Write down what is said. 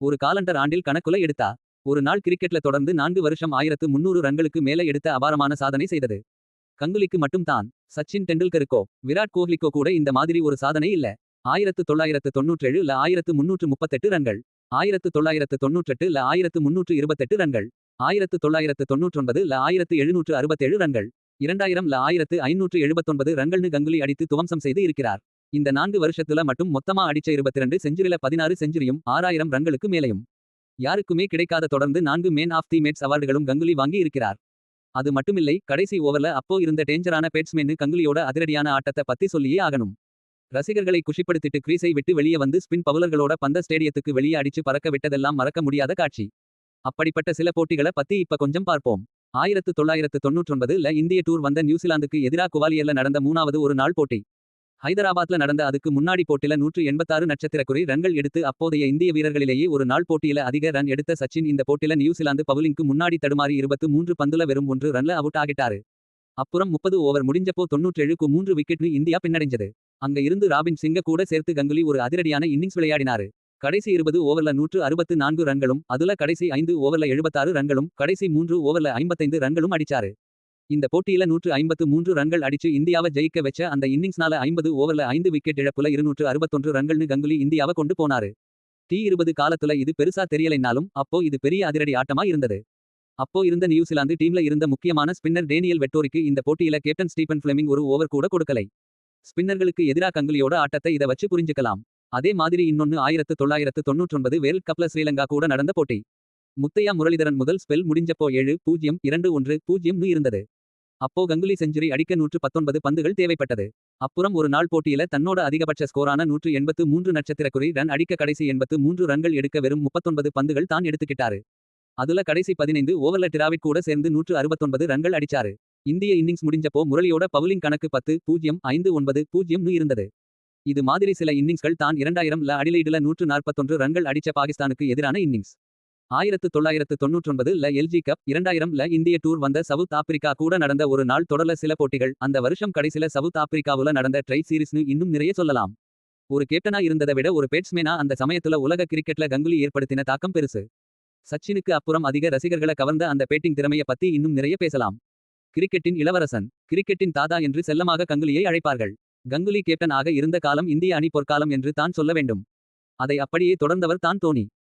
ஒரு காலண்டர் ஆண்டில் கணக்குல எடுத்தா? ஒரு நாள் கிரிக்கெட்ல தொடர்ந்து நான்கு வருஷம் ஆயிரத்து முன்னூறு ரன்களுக்கு மேல எடுத்த அபாரமான சாதனை செய்தது. கங்குலிக்கு மட்டும் தான். சச்சின் டெண்டுல்கருக்கோ விராட் கோஹ்லிக்கோ கூட இந்த மாதிரி ஒரு சாதனை இல்ல. ஆயிரத்து தொள்ளாயிரத்து தொன்னூற்றேழு ல ஆயிரத்து முன்னூற்று முப்பத்தெட்டு ரன்கள். ஆயிரத்து தொள்ளாயிரத்து தொன்னூற்றெட்டு ல ஆயிரத்து முன்னூற்று இருபத்தெட்டு ரன்கள். ஆயிரத்து தொள்ளாயிரத்து தொன்னூற்றொன்பது ல ஆயிரத்து எழுநூற்று அறுபத்தேழு ரன்கள். இரண்டாயிரம் ல ஆயிரத்து ஐநூற்று எழுபத்தொன்பது ரன்கள்னு கங்குலி அடித்து துவம்சம் செய்து இருக்கிறார். இந்த நான்கு வருஷத்துல மட்டும் மொத்தமா அடிச்ச இருபத்திரண்டு செஞ்சுரில பதினாறு செஞ்சுரியும் ஆறாயிரம் ரன்களுக்கு மேலையும். யாருக்குமே கிடைக்காத தொடர்ந்து நான்கு மேன் ஆஃப் தி மேட்ஸ் அவார்டுகளும் கங்குலி வாங்கி இருக்கிறார். அது மட்டுமில்லை கடைசி ஓவர்ல அப்போ இருந்த டேஞ்சரான பேட்ஸ்மேனு கங்குலியோட அதிரடியான ஆட்டத்தை பத்தி சொல்லியே ஆகணும். ரசிகர்களை குஷிப்படுத்திட்டு கிரீஸை விட்டு வெளியே வந்து ஸ்பின் பவுலர்களோட பந்த ஸ்டேடியத்துக்கு வெளியே அடிச்சு பறக்க விட்டதெல்லாம் மறக்க முடியாத காட்சி. அப்படிப்பட்ட சில போட்டிகளை பத்தி இப்ப கொஞ்சம் பார்ப்போம். ஆயிரத்து தொள்ளாயிரத்து தொன்னூற்றொன்பது இந்திய டூர் வந்த நியூசிலாந்துக்கு எதிராக குவாலியர்ல நடந்த மூணாவது ஒரு நாள் போட்டி. ஹைதராபாத்ல நடந்த அதுக்கு முன்னாடி போட்டில நூற்று எண்பத்தாறு நட்சத்திரக்குறி ரன்கள் எடுத்து அப்போதைய இந்திய வீரர்களிலேயே ஒரு நாள் போட்டியில அதிக ரன் எடுத்த சச்சின் இந்த போட்டில நியூசிலாந்து பவுலிங்க்கு முன்னாடி தடுமாறி இருபத்து மூன்று பந்துல வெறும் ஒன்று ரன்ல அவுட் ஆகிட்டாரு. அப்புறம் முப்பது ஓவர் முடிஞ்சப்போ தொன்னூற்றேழுக்கு மூன்று விக்கெட்னு இந்தியா பின்னடைஞ்சது. அங்க இருந்து ராபின் சிங்க கூட சேர்த்து கங்குலி ஒரு அதிரடியான இன்னிங்ஸ் விளையாடினாரு. கடைசி இருபது ஓவர்ல நூற்று அறுபத்து நான்கு ரன்களும் அதுல கடைசி ஐந்து ஓவர்ல எழுபத்தாறு ரன்களும் கடைசி மூன்று ஓவர்ல ஐம்பத்தைந்து ரன்களும் அடிச்சாரு. இந்த போட்டியில நூற்று ஐம்பத்து மூன்று ரன்கள் அடிச்சு இந்தியாவை ஜெயிக்க வச்ச அந்த இன்னிங்ஸ்னால ஐம்பது ஓவர்ல ஐந்து விக்கெட் இழப்புல இருநூற்று அறுபத்தொன்று ரன்கள்னு கங்குலி இந்தியாவை கொண்டு போனாரு. டி இருபது காலத்துல இது பெருசா தெரியலைனாலும் அப்போ இது பெரிய அதிரடி ஆட்டமா இருந்தது. அப்போ இருந்த நியூசிலாந்து டீம்ல இருந்த முக்கியமான ஸ்பின்னர் டேனியல் வெட்டோரிக்கு இந்த போட்டியில கேப்டன் ஸ்டீபன் ஃபிளமிங் ஒரு ஓவர் கூட கொடுக்கலை. ஸ்பின்னர்களுக்கு எதிராக கங்குலியோட ஆட்டத்தை இத வச்சு புரிஞ்சுக்கலாம். அதே மாதிரி இன்னொன்னு ஆயிரத்து தொள்ளாயிரத்து தொன்னூற்றொன்பது வேர்ல்ட் கப்ல ஸ்ரீலங்கா கூட நடந்த போட்டி. முத்தையா முரளிதரன் முதல் ஸ்பெல் முடிஞ்சப்போ ஏழு பூஜ்ஜியம் இரண்டு ஒன்று பூஜ்ஜியம் இருந்தது. அப்போ கங்குலி செஞ்சுரி அடிக்க நூற்று பத்தொன்பது பந்துகள் தேவைப்பட்டது. அப்புறம் ஒரு நாள் போட்டியில தன்னோட அதிகபட்ச ஸ்கோரான நூற்று எண்பத்து மூன்று நட்சத்திரக்குறி ரன் அடிக்க கடைசி எண்பத்து மூன்று ரன்கள் எடுக்க வெறும் முப்பத்தொன்பது பந்துகள் தான் எடுத்துக்கிட்டாரு. அதுல கடைசி பதினைந்து ஓவர்ல டிராவிட் கூட சேர்ந்து நூற்று அறுபத்தொன்பது ரன்கள் அடிச்சாரு. இந்திய இன்னிங்ஸ் முடிஞ்சப்போ முரளியோட பவுலிங் கணக்கு பத்து பூஜ்ஜியம் ஐந்து ஒன்பது பூஜ்ஜியம் இருந்தது. இது மாதிரி சில இன்னிங்ஸ்கள் தான் இரண்டாயிரம் ல அடிலைடுல நூற்று நாற்பத்தொன்று ரன்கள் அடிச்ச பாகிஸ்தானுக்கு எதிரான இன்னிங்ஸ். ஆயிரத்து தொள்ளாயிரத்து தொன்னூற்றொன்பது ல எல்ஜி கப் இரண்டாயிரம் ல இந்திய டூர் வந்த சவுத் ஆப்பிரிக்கா கூட நடந்த ஒரு நாள் தொடர்ல சில போட்டிகள். அந்த வருஷம் கடைசில சவுத் ஆப்பிரிக்காவுல நடந்த ட்ரை சீரிஸ்னு இன்னும் நிறைய சொல்லலாம். ஒரு கேப்டனா இருந்ததை விட ஒரு பேட்ஸ்மேனா அந்த சமயத்துல உலக கிரிக்கெட்ல கங்குலி ஏற்படுத்தின தாக்கம் பெருசு. சச்சினுக்கு அப்புறம் அதிக ரசிகர்களை கவர்ந்த அந்த பேட்டிங் திறமைய பத்தி இன்னும் நிறைய பேசலாம். கிரிக்கெட்டின் இளவரசன் கிரிக்கெட்டின் தாதா என்று செல்லமாக கங்குலியை அழைப்பார்கள். கங்குலி கேப்டன் ஆக இருந்த காலம் இந்திய அணி பொற்காலம் என்று தான் சொல்ல வேண்டும். அதை அப்படியே தொடர்ந்தவர் தான் தோனி.